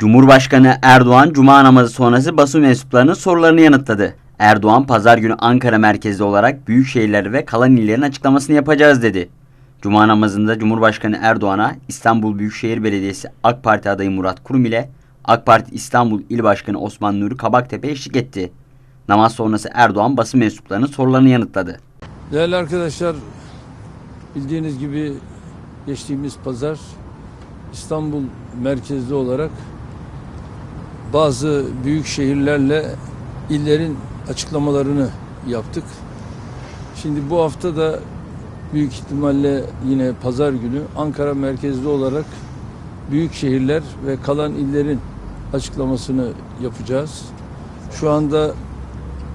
Cumhurbaşkanı Erdoğan Cuma namazı sonrası basın mensuplarının sorularını yanıtladı. Erdoğan pazar günü Ankara merkezli olarak büyük şehirler ve kalan illerin açıklamasını yapacağız dedi. Cuma namazında Cumhurbaşkanı Erdoğan'a İstanbul Büyükşehir Belediyesi AK Parti adayı Murat Kurum ile AK Parti İstanbul İl Başkanı Osman Nuri Kabaktepe eşlik etti. Namaz sonrası Erdoğan basın mensuplarının sorularını yanıtladı. Değerli arkadaşlar, bildiğiniz gibi geçtiğimiz pazar İstanbul merkezli olarak bazı büyük şehirlerle illerin açıklamalarını yaptık. Şimdi bu hafta da büyük ihtimalle yine pazar günü Ankara merkezli olarak büyük şehirler ve kalan illerin açıklamasını yapacağız. Şu anda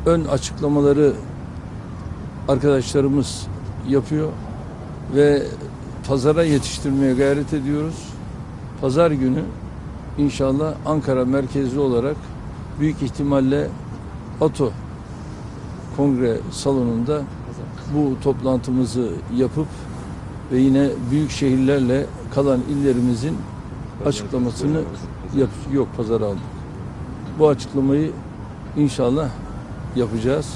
ön açıklamaları arkadaşlarımız yapıyor ve pazara yetiştirmeye gayret ediyoruz. Pazar günü inşallah Ankara merkezli olarak büyük ihtimalle Ato Kongre Salonu'nda bu toplantımızı yapıp ve yine büyük şehirlerle kalan illerimizin açıklamasını yap yok pazara aldık. Bu açıklamayı inşallah yapacağız.